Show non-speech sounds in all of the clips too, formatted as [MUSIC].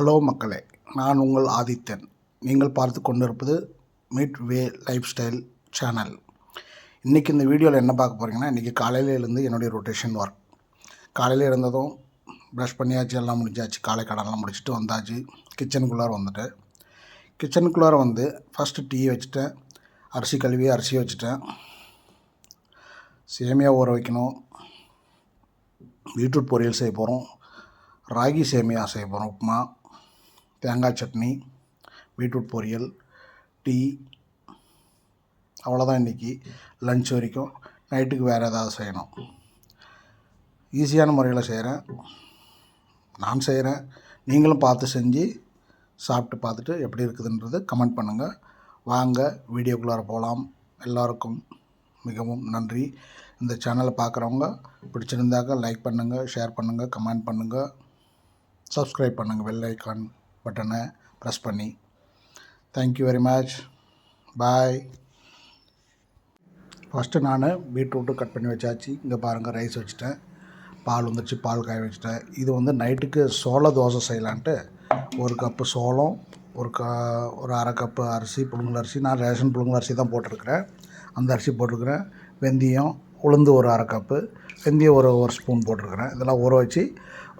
Hello மக்களே நான் உங்கள் ஆதித்தன் நீங்கள் பார்த்து கொண்டிருப்பது meet way lifestyle channel இன்றைக்கி இந்த வீடியோவில் என்ன பார்க்க போகிறீங்கன்னா இன்றைக்கி காலையில் எழுந்து என்னுடைய ரொட்டேஷன் ஒர்க் காலையில் இருந்ததும் ப்ரஷ் பண்ணியாச்சு எல்லாம் முடிஞ்சாச்சு. காலை கடன்லாம் முடிச்சுட்டு வந்தாச்சு. கிச்சனுக்குள்ளார வந்துட்டேன். கிச்சனுக்குள்ளார வந்து ஃபஸ்ட்டு டீ வச்சுட்டேன். அரிசி கழுவி அரிசி வச்சுட்டேன். சேமியா ஊற வைக்கணும். பீட்ரூட் பொரியல் செய்ய போகிறோம் ராகி சேமியா செய்ய போகிறோம் உப்புமா. தேங்காய் சட்னி பீட்ரூட் பொரியல் டீ. அவ்வளோதான் இன்றைக்கி லன்ச் வரைக்கும் நைட்டுக்கு வேறு ஏதாவது செய்யணும். ஈஸியான முறையில் செய்கிறேன் நான் செய்கிறேன் நீங்களும் பார்த்து செஞ்சு சாப்பிட்டு பார்த்துட்டு எப்படி இருக்குதுன்றது கமெண்ட் பண்ணுங்கள் வாங்க வீடியோக்குள்ளார போகலாம் எல்லாருக்கும் மிகவும் நன்றி. இந்த சேனலை பார்க்குறவங்க பிடிச்சிருந்தாக்க லைக் பண்ணுங்கள் ஷேர் பண்ணுங்கள் கமெண்ட் பண்ணுங்கள் சப்ஸ்கிரைப் பண்ணுங்கள் வெள்ளை ஐக்கான் பட்டனை ப்ரெஸ் பண்ணி. Thank you very much bye first நான் பீட்ரூட்டு கட் பண்ணி வச்சாச்சு. இங்கே பாருங்கள் ரைஸ் வச்சுட்டேன். பால் வந்துடுச்சு பால் காய வச்சுட்டேன். இது வந்து நைட்டுக்கு சோள தோசை செய்யலான்ட்டு ஒரு கப்பு சோளம் ஒரு க ஒரு அரை கப்பு அரிசி புழுங்கல் அரிசி நான் ரேஷன் புழுங்கல் அரிசி தான் போட்டிருக்கிறேன். அந்த அரிசி போட்டிருக்கிறேன். வெந்தயம் உளுந்து ஒரு அரை கப்பு வெந்தயம் ஒரு ஒரு ஸ்பூன் போட்டிருக்கிறேன். இதெல்லாம் ஊற வச்சு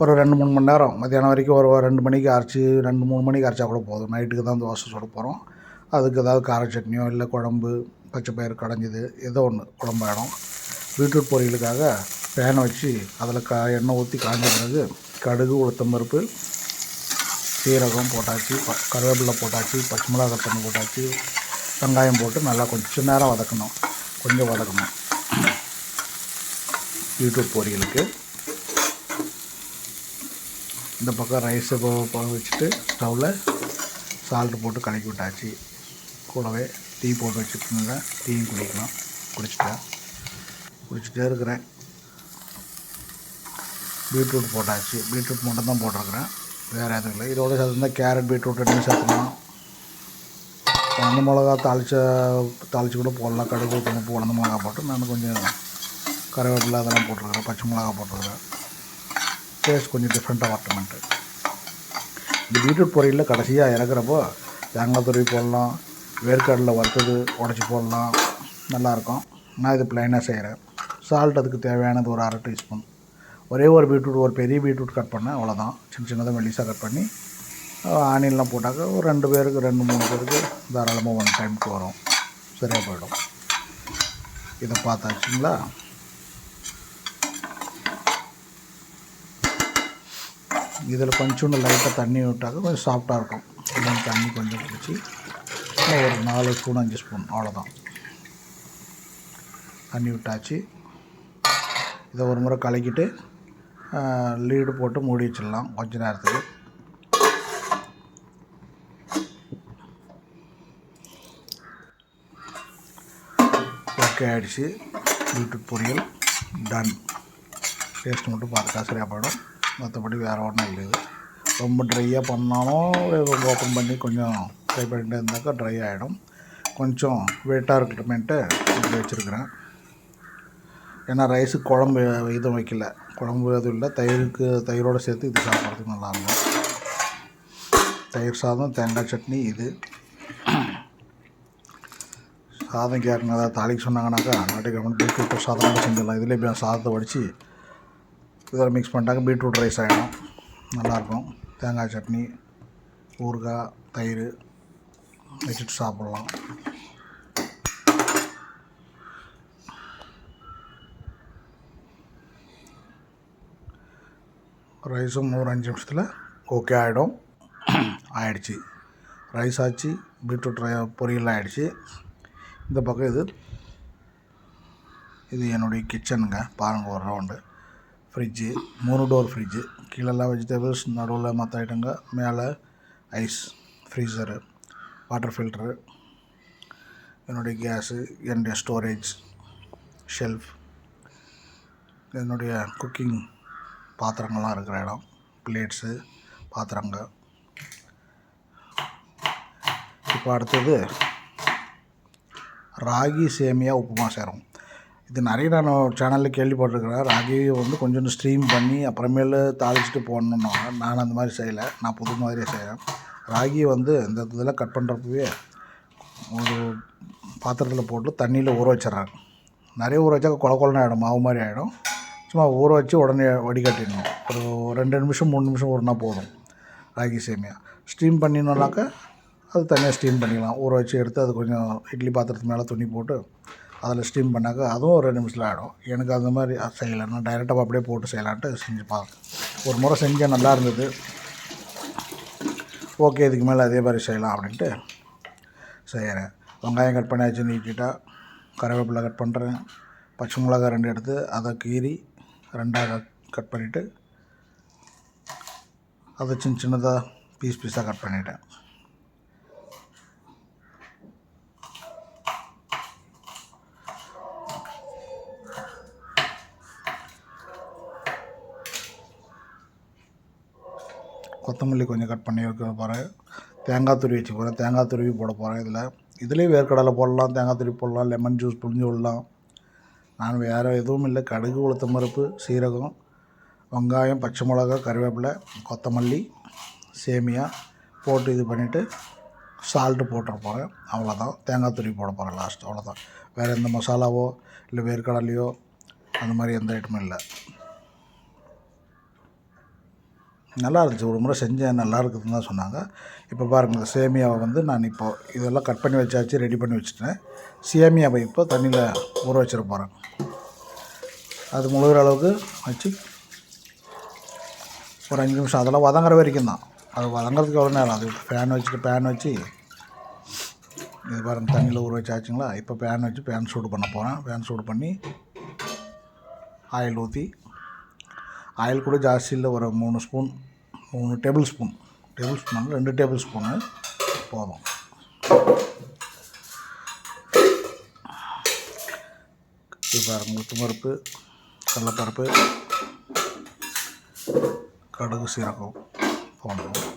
ஒரு ரெண்டு மூணு மணி நேரம். மத்தியானம் வரைக்கும் ஒரு ரெண்டு மணிக்கு அரைச்சி ரெண்டு மூணு மணிக்கு அரைச்சா கூட போதும். நைட்டுக்கு தான் தோசை சுட போகிறோம் அதுக்கு ஏதாவது கார சட்னியோ இல்லை குழம்பு பச்சை பயிறு கடைஞ்சது ஏதோ ஒன்று குழம்பாயிடும் பீட்ரூட் பொரியலுக்காக பேனை வச்சு அதில் க எண்ணெய் ஊற்றி காய்ஞ்ச பிறகு கடுகு உளுத்தம்பருப்பு சீரகம் போட்டாச்சு ப கருவேப்பிலை போட்டாச்சு பச்சை மிளகா தண்ணி போட்டாச்சு வெங்காயம் போட்டு நல்லா கொஞ்சம் நேரம் வதக்கணும். கொஞ்சம் வதக்கணும். பீட்ரூட் பொரியலுக்கு. இந்த பக்கம் ரைஸை வச்சுட்டு ஸ்டவ்வில் சால்ட்டு போட்டு கலக்கி விட்டாச்சு. கூடவே டீ போட்டு வச்சுக்கோங்க. டீயும் குடிக்கலாம். குடிச்சிட்டேன் குடிச்சிட்டே இருக்கிறேன். பீட்ரூட் போட்டாச்சு. பீட்ரூட் மட்டும் தான் போட்டிருக்கிறேன். வேறு எதுவும் இல்லை. இதோட சேர்த்து கேரட் பீட்ரூட் ரெண்டும் சேர்த்துக்கலாம். குழந்த மிளகா தாளிச்ச தாளித்து கூட போடலாம். கடுகு உப்பு குழந்த மிளகா போட்டு நான் கொஞ்சம் கருவேப்பிலை அதெல்லாம் போட்டிருக்கிறேன் பச்சை மிளகா போட்டிருக்கிறேன். டேஸ்ட் கொஞ்சம் டிஃப்ரெண்ட்டாக வரட்டுமெண்ட்டு இந்த பீட்ரூட் பொரியலில் கடைசியாக இறக்குறப்போ தேங்காய் துருவி போடலாம் வேர்க்கடலை வறுத்தது உடச்சி போடலாம் நல்லாயிருக்கும் நான் இது ப்ளைனாக செய்கிறேன் சால்ட் அதுக்கு தேவையானது ஒரு அரை டீஸ்பூன் ஒரே ஒரு பீட்ரூட் ஒரு பெரிய பீட்ரூட் கட் பண்ணேன் அவ்வளோதான் சின்ன சின்னதாக மெல்லிசாக கட் பண்ணி ஆனியன்லாம் போட்டாக்க ஒரு ரெண்டு பேருக்கு ரெண்டு மூணு பேருக்கு தாராளமாக ஒன் டைமுக்கு வரும். சரியாக போயிடும். இதை பார்த்தாச்சுங்களா? இதில் கொஞ்சோண்டு லைட்டாக தண்ணி விட்டாக்க கொஞ்சம் சாஃப்டாக இருக்கும். கொஞ்சம் தண்ணி கொஞ்சம் குடிச்சு ஒரு நாலு ஸ்பூன் அஞ்சு ஸ்பூன் அவ்வளோதான் தண்ணி விட்டாச்சு. இதை ஒரு முறை கலக்கிட்டு லீடு போட்டு மூடி வச்சிடலாம் கொஞ்ச நேரத்துக்கு. ஓகே ஆகிடுச்சு பீட்ரூட் பொரியல். டன் டேஸ்ட் மட்டும் பார்த்துட்டா சரியாக போயிடும். மற்றபடி வேறு ஒன்றும் இல்லை. ரொம்ப ட்ரையாக பண்ணாலும் ரொம்ப ஓப்பன் பண்ணி கொஞ்சம் ட்ரை பண்ணிட்டு இருந்தாக்கா ட்ரை ஆகிடும் கொஞ்சம் வெயிட்டாக இருக்கட்டுமேன்ட்டு இப்படி வச்சுருக்கிறேன். ஏன்னா ரைஸுக்கு குழம்பு இதுவும் வைக்கல. குழம்பு எதுவும் இல்லை. தயிருக்கு தயிரோடு சேர்த்து இது சாப்பிட்றதுக்கு நல்லாயிருக்கும் தயிர் சாதம் தேங்காய் சட்னி இது. சாதம் கேட்கணும் ஏதாவது தாளிக்கு நாட்டுக்கு கவர்மெண்ட் சாதம் கூட செஞ்சிடலாம். இதுலேயே இப்போ சாதத்தை வடித்து இதெல்லாம் மிக்ஸ் பண்ணிட்டாங்க. பீட்ரூட் ரைஸ் ஆகிடும் நல்லாயிருக்கும் தேங்காய் சட்னி ஊறுகாய் தயிர் வச்சுட்டு சாப்பிட்லாம். ரைஸும் ஒரு அஞ்சு நிமிஷத்தில் ஓகே ஆகிடும் ஆயிடுச்சு. ரைஸ் ஆச்சு பீட்ரூட் ரை பொரியல் ஆகிடுச்சு இந்த பக்கம் இது இது என்னுடைய கிச்சனுங்க பாருங்கள் ஒரு ரவுண்டு ஃப்ரிட்ஜு மூணு டோர் ஃப்ரிட்ஜு கீழெல்லாம் வெஜிடபிள்ஸ் நடுவில் மற்ற ஐட்டங்க மேலே ஐஸ் ஃப்ரீசரு வாட்டர் ஃபில்ட்ரு என்னுடைய கேஸு என்னுடைய ஸ்டோரேஜ் ஷெல்ஃப் என்னுடைய குக்கிங் பாத்திரங்கள்லாம் இருக்கிற இடம் பிளேட்ஸு பாத்திரங்க. இப்போ அடுத்தது ராகி சேமியா உப்புமா சேரும். இது நிறைய நான் சேனலில் கேள்விப்பட்டிருக்கிறேன். ராகியை வந்து கொஞ்சோண்டு ஸ்ட்ரீம் பண்ணி அப்புறமேலு தாளிச்சிட்டு போடணுன்னாங்க நான் அந்த மாதிரி செய்யலை. நான் புது மாதிரியே செய்கிறேன் ராகியை வந்து இந்த இதெல்லாம் கட் பண்ணுறப்பவே ஒரு பாத்திரத்தில் போட்டு தண்ணியில் ஊற வச்சிட்றாங்க. நிறைய ஊற வச்சா கொல கொலன்னு ஆகிடும் மாவு மாதிரி ஆகிடும் சும்மா ஊற வச்சு உடனே வடிகட்டிடணும். ஒரு ரெண்டு நிமிஷம் மூணு நிமிஷம் ஊறினா போதும் ராகி சேமியா. ஸ்டீம் பண்ணினோம்னாக்கா அது தனியாக ஸ்டீம் பண்ணிக்கலாம். ஊற வச்சு எடுத்து அது கொஞ்சம் இட்லி பாத்திரத்து மேலே துணி போட்டு அதில் ஸ்டீம் பண்ணாக்கா அதுவும் ஒரு ரெண்டு நிமிஷத்தில் ஆகிடும் எனக்கு அந்த மாதிரி அது செய்யலைன்னா டைரெக்டாக அப்படியே போட்டு செய்யலான்ட்டு செஞ்சு பார்த்தேன் ஒரு முறை செஞ்சேன் நல்லா இருந்தது. ஓகே இதுக்கு மேலே அதே மாதிரி செய்யலாம் அப்படின்ட்டு செய்கிறேன் வெங்காயம் கட் பண்ணியாச்சு நீக்கிட்டால் கருவேப்பிலை கட் பண்ணுறேன் பச்சை மிளகாய் ரெண்டு எடுத்து அதை கீறி ரெண்டாக கட் பண்ணிவிட்டு அதை சின்ன சின்னதாக பீஸ் பீஸாக கட் பண்ணிட்டேன். கொத்தமல்லி கொஞ்சம் கட் பண்ணி வைக்க போகிறேன். தேங்காய் துருவி வச்சு போகிறேன். தேங்காய் துருவி போட போகிறேன் இதில். இதுலேயும் வேர்க்கடலை போடலாம் தேங்காய் துருவி போடலாம் லெமன் ஜூஸ் புழிஞ்சு விடலாம். நான் வேறு எதுவும் இல்லை. கடுகு உளுத்தம் பருப்பு சீரகம் வெங்காயம் பச்சை மிளகா கருவேப்பிலை கொத்தமல்லி சேமியா போட்டு இது பண்ணிவிட்டு சால்ட்டு போட்டுற போகிறேன். அவ்வளோதான். தேங்காய் துருவி போட போகிறேன் லாஸ்ட் அவ்வளோதான். வேறு எந்த மசாலாவோ இல்லை வேர்க்கடலையோ அந்த மாதிரி எந்த ஐட்டமும் இல்லை. நல்லா இருந்துச்சு ஒரு முறை செஞ்சேன் நல்லா இருக்குதுன்னு தான் சொன்னாங்க. இப்போ பாருங்கள் சேமியாவை வந்து நான் இப்போ இதெல்லாம் கட் பண்ணி வச்சாச்சு ரெடி பண்ணி வச்சுட்டேன். சேமியாவை இப்போ தண்ணியில் ஊற வச்சிட போகிறேன் அது முழுகிற அளவுக்கு வச்சு ஒரு அஞ்சு நிமிஷம் அதெல்லாம் வதங்குற வரைக்கும் தான். அது வதங்குறதுக்கு எவ்வளோ நேரம் அது ஃபேன் வச்சுட்டு பேன் வச்சு இது பாருங்கள் தண்ணியில் ஊற வச்சாச்சுங்களா? இப்போ பேன் வச்சு பேன் சூடு பண்ண போகிறேன் பேன் சூடு பண்ணி ஆயில் ஊற்றி ஆயில் கூட ஜாஸ்தி இல்லை ஒரு மூணு ஸ்பூன் மூணு டேபிள் ஸ்பூன். டேபிள் ஸ்பூன் ரெண்டு டேபிள் ஸ்பூனு. போதும். இது பாருங்க கடலப்பருப்பு கடுகு சீரகம் போடணும்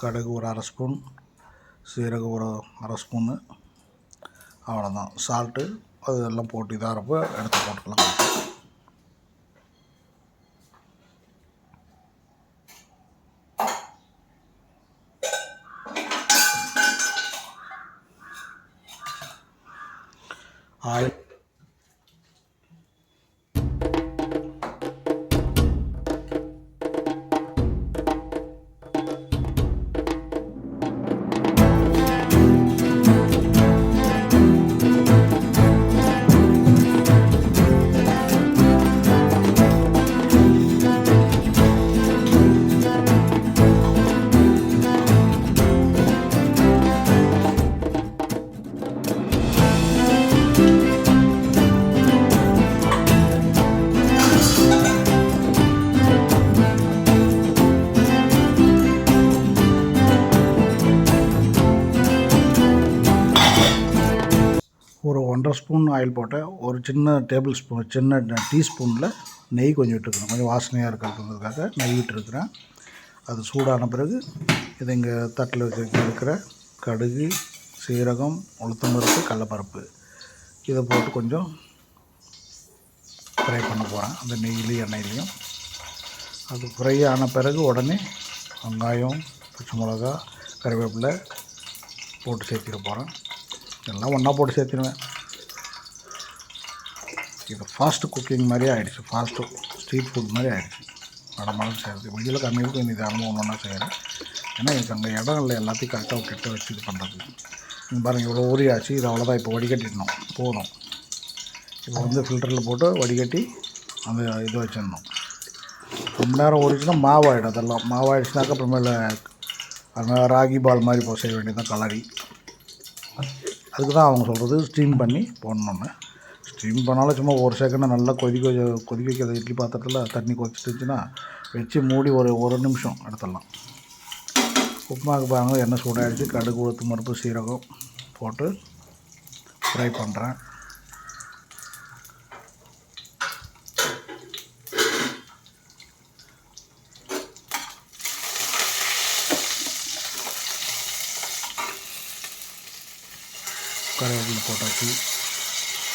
கடுகு ஒரு அரை ஸ்பூன். சீரக ஒரு அரை ஸ்பூனு. அவ்வளோதான் சால்ட்டு அது எல்லாம் போட்டு இதாகிறப்ப எடுத்து போட்டுக்கலாம். ஆயில் ஸ்பூன் ஆயில் போட்டேன் ஒரு சின்ன டேபிள் ஸ்பூன் சின்ன டீஸ்பூனில் நெய் கொஞ்சம் விட்டுருக்கணும் கொஞ்சம் வாசனையாக இருக்கிறதுங்கிறதுக்காக நெய் விட்டுருக்குறேன். அது சூடான பிறகு இதை இங்கே தட்டில் வச்சு இருக்கிற கடுகு சீரகம் உளுத்தம்பருப்பு கடலப்பருப்பு இதை போட்டு கொஞ்சம் ஃப்ரை பண்ண போகிறேன் அந்த நெய்லேயும் எண்ணெயிலையும். அது ஃப்ரை ஆன பிறகு உடனே வெங்காயம் பச்சை மிளகா கருவேப்பிலை போட்டு சேர்த்திட போகிறேன் எல்லாம் ஒன்றா போட்டு சேர்த்துருவேன். இது ஃபாஸ்ட்டு குக்கிங் மாதிரியே ஆகிடுச்சு ஃபாஸ்ட்டு ஸ்ட்ரீட் ஃபுட் மாதிரி ஆகிடுச்சு மடமடம் செய்கிறது வெளியில் கம்மி இருக்கும் நிதானமாக ஒன்று ஒன்றா செய்கிறேன் ஏன்னா எனக்கு அங்கே இடம் இல்லை எல்லாத்தையும் கரெக்டாக கெட்ட வச்சு இது பண்ணுறது இங்கே பாருங்கள் இவ்வளோ ஊறியாச்சு இது அவ்வளோதான் இப்போ வடிகட்டிடணும். போதும். இப்போ வந்து ஃபில்டரில் போட்டு வடிகட்டி அந்த இது வச்சிடணும். ரொம்ப நேரம் ஊறிச்சுன்னா மாவாயிடும் அதெல்லாம். மாவாயிடுச்சுனாக்கா அப்புறமேல அந்த ராகி பால் மாதிரி இப்போ செய்ய வேண்டியது கலரி அதுக்கு தான் அவங்க சொல்கிறது ஸ்டீம் பண்ணி போடணுன்னு ஸ்டீம் பண்ணாலும் சும்மா ஒரு செகண்டை நல்லா கொதிக்க கொதிக்க வைக்கிறது இட்லி பாத்திரத்தில் தண்ணி கொதிச்சிட்டுச்சுன்னா வச்சு மூடி ஒரு ஒரு நிமிஷம் எடுத்துடலாம். உப்புமாக்கு பாருங்கள் எண்ணெய் சூடாகிடுச்சு கடுகு உளுத்து மறுப்பு சீரகம் போட்டு ஃப்ரை பண்ணுறேன் கருவேப்பிலை போட்டாச்சு.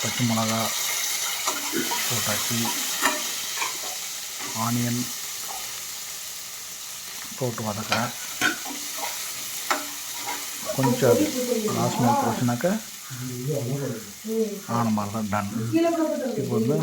பச்சை மிளகா போட்டாச்சு. ஆனியன் போட்டு வதக்கிறேன். கொஞ்சம் அது லாஸ்ட் போச்சுனாக்கா ஆன மாதிரி தான் டன் இப்போ வந்து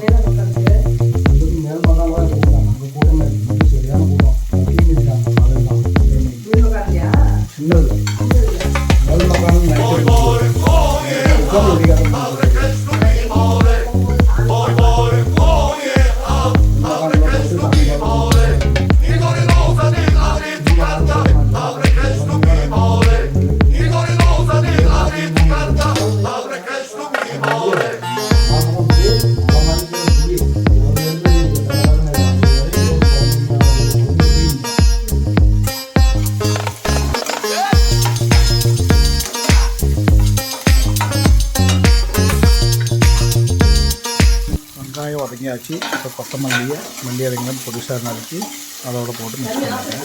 ஆச்சு இப்போ கொத்தமல்லியை மல்லி இறங்கி பொடிசாக நறுக்கி அதோட போட்டு மிக்ஸ் பண்ணிட்டேன்.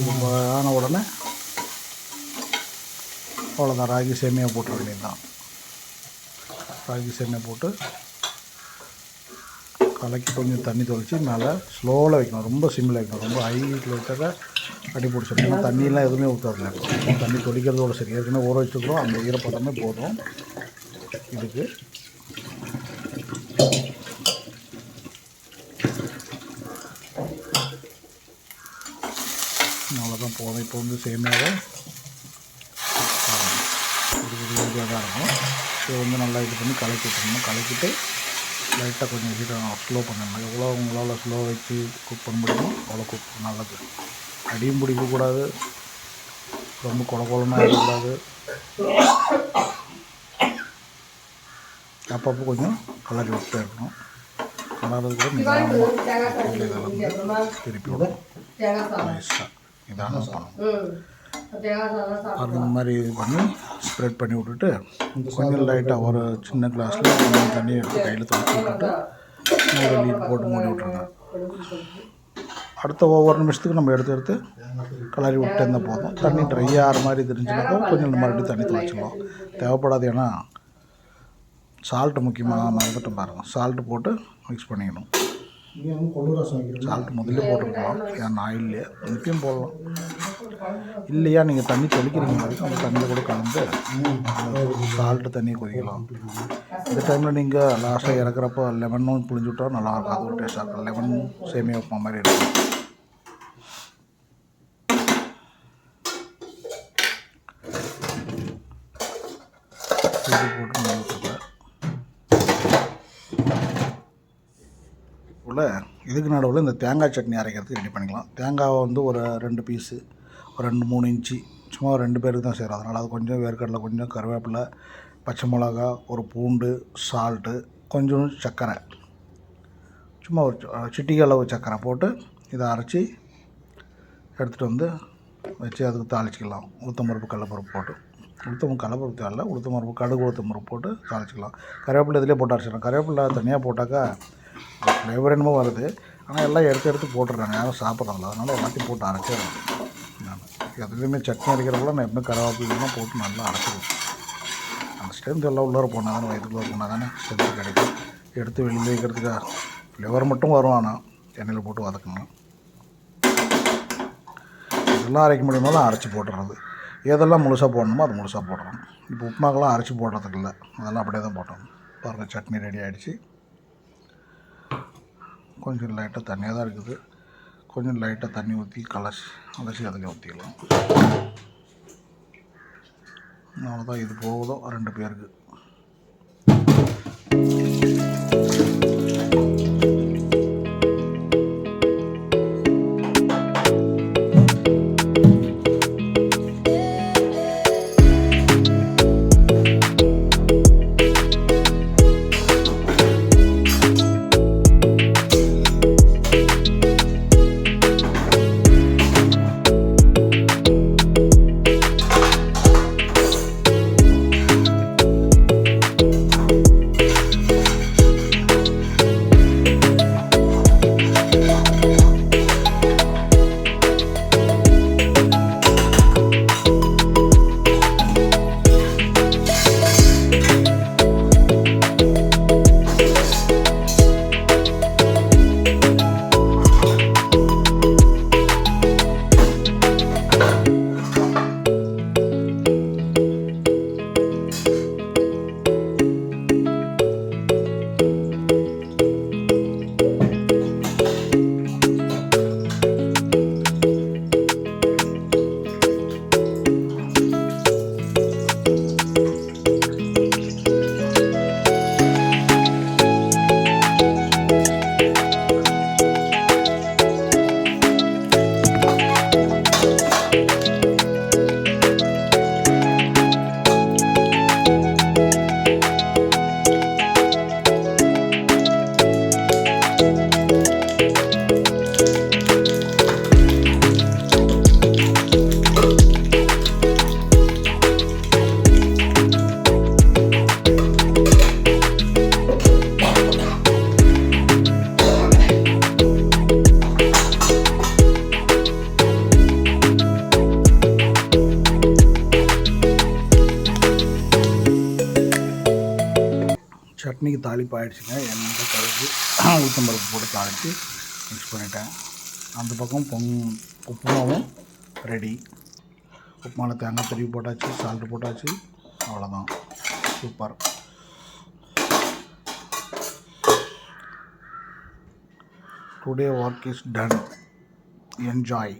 இது ஆன உடனே அவ்வளோதான் ராகி சேமியா போட்டுற வேண்டியதுதான். ராகி சேமியா போட்டு கலக்கி கொஞ்சம் தண்ணி தொளித்து மேலே ஸ்லோவில் வைக்கணும். ரொம்ப சிம்மில் வைக்கணும். ரொம்ப ஹை ஹீட்டில் வச்சாக்கா அடி பிடிச்சிடும் தண்ணியெலாம் எதுவுமே ஊற்றாதுல தண்ணி தொளிக்கிறதோட சரி. ஏற்கனவே ஊற வச்சுக்கிறோம் அந்த ஈரப்பதமே போதும். இதுக்கு அவ்வளோதான் போதும் இப்போ வந்து சேமியாவை ஒரு இதுவாக தான் இருக்கும். இதை வந்து நல்லா இது பண்ணி கலக்கி விட்டுருணும் கலக்கிட்டு லைட்டாக கொஞ்சம் ஹீட்டாக ஸ்லோ பண்ணணும். எவ்வளோ உங்களால் ஸ்லோ வச்சு குக் பண்ண முடியுமோ அவ்வளோ குக் நல்லது. அடியும் பிடிக்கக்கூடாது ரொம்ப குழ குழமாக இருக்கக்கூடாது அப்பப்போ கொஞ்சம் கலரி விட்டு இருக்கணும். கலர்றது கூட நிதானமாக திருப்பி விடணும். நைஸாக நிதானம் பண்ணணும். அந்த மாதிரி இது பண்ணி ஸ்ப்ரெட் பண்ணி விட்டுட்டு கொஞ்சம் லைட்டாக ஒரு சின்ன கிளாஸில் கொஞ்சம் தண்ணி எடுத்து கையில் துவச்சி விட்டுட்டு மூணு நீட் போட்டு மூடி விட்ருங்க அடுத்த ஒவ்வொரு நிமிஷத்துக்கு நம்ம எடுத்து எடுத்து கிளறி விட்டு இருந்தால் போதும். தண்ணி ட்ரை ஆகிற மாதிரி தெரிஞ்சுனாக்கா கொஞ்சம் நம்ம மறுபடியும் தண்ணி துவைச்சிடலாம் தேவைப்படாது ஏன்னா சால்ட்டு முக்கியமாக மறந்துட்டு பாருங்கள் சால்ட்டு போட்டு மிக்ஸ் பண்ணிக்கணும். சால்ட் முதல்ல போட்டுருக்கலாம் ஏன் ஆயில்லையே இப்பயும் போடலாம். இல்லையா? நீங்கள் தண்ணி தெளிக்கிறீங்க. அதுக்கு அந்த தண்ணியில் கூட கலந்து சால்ட்டு தண்ணியை கொதிக்கலாம். இந்த டைமில் நீங்கள் லாஸ்ட்டாக இறக்குறப்போ லெமனும் புளிஞ்சு விட்டா நல்லாயிருக்கும் அது ஒரு டேஸ்ட்டாக இருக்கும். லெமன் சேமியா உப்புமா மாதிரி இருக்கும். போட்டு நடுவில் இதுக்கு நடுவில் இந்த தேங்காய் சட்னி அரைக்கிறதுக்கு ரெடி பண்ணிக்கலாம். தேங்காவை வந்து ஒரு ரெண்டு பீஸு ஒரு ரெண்டு மூணு இன்ச்சு. சும்மா ஒரு ரெண்டு பேருக்கு தான் செய்கிறோம் அதனால் அது கொஞ்சம் வேர்க்கடலை கொஞ்சம் கருவேப்பிலை பச்சை மிளகா ஒரு பூண்டு சால்ட்டு கொஞ்சம் சர்க்கரை. சும்மா ஒரு சி- சிட்டிகை அளவு சர்க்கரை போட்டு இதை அரைச்சி எடுத்துகிட்டு வந்து வச்சு அதுக்கு தாளிச்சிக்கலாம். உளுத்தம்பருப்பு கடலப்பருப்பு போட்டு. உளுத்தம் கடலப்பருப்பு தேவையில்ல. உளுத்தம்பருப்பு கடுகு உளுத்தம்பருப்பு போட்டு தாளிச்சிக்கலாம். கருவேப்பிலை இதிலே போட்டு அரைச்சிடலாம். கருவேப்பிலை தனியாக போட்டாக்கா ஃப்ளேவர் என்னமோ வருது. ஆனால் எல்லாம் எடுத்து எடுத்து போட்டுடுறாங்க. யாரும் சாப்பிட்றாங்களா அதனால் எல்லாத்தையும் போட்டு அரைச்சிடுறேன் நான் எதுலேயுமே சட்னி அரைக்கிறப்பல நான் எப்பவுமே கருவேப்பிலாம் போட்டு நல்லா அரைச்சிடுவேன். அந்த ஸ்ட்ரென்த் எல்லாம் உள்ளார போனால் தானே வயிற்றுக்குள்ளே போனால் தானே ஸ்ட்ரென்த் கிடைக்கும். எடுத்து வெளியில் வைக்கிறதுக்காக ஃப்ளேவர் மட்டும் வரும் ஆனால் எண்ணெயில் போட்டு வதக்கணும். இதெல்லாம் அரைக்க முடியுமாலும் அரைச்சி போட்டுறது எதெல்லாம் முழுசாக போடணுமோ அது முழுசாக போடுறோம் இப்போ உப்புமாக்கெல்லாம் அரைச்சி போடுறதுக்கு இல்லை. அதெல்லாம் அப்படியே தான் போட்டோம் பாருங்கள் சட்னி ரெடி ஆகிடுச்சு கொஞ்சம் லைட்டாக தண்ணியாக தான் இருக்குது. கொஞ்சம் லைட்டாக தண்ணி ஊற்றி கலசி அலசி அதில் ஊற்றிக்கலாம் அவ்வளோதான் இது போகுதோ ரெண்டு பேருக்கு. சட்னிக்கு தாளிப்பு ஆயிடுச்சுங்க. எண்ணெய் கருது [CLEARS THROAT] உளுத்தம்பருப்பு போட்டு தாளித்து மிக்ஸ் பண்ணிட்டேன். அந்த பக்கம் பொங் உப்புமாவும் ரெடி உப்புமாவில் தேங்காய் திருவி போட்டாச்சு சால்ட்டு போட்டாச்சு அவ்வளோதான் super today work is done enjoy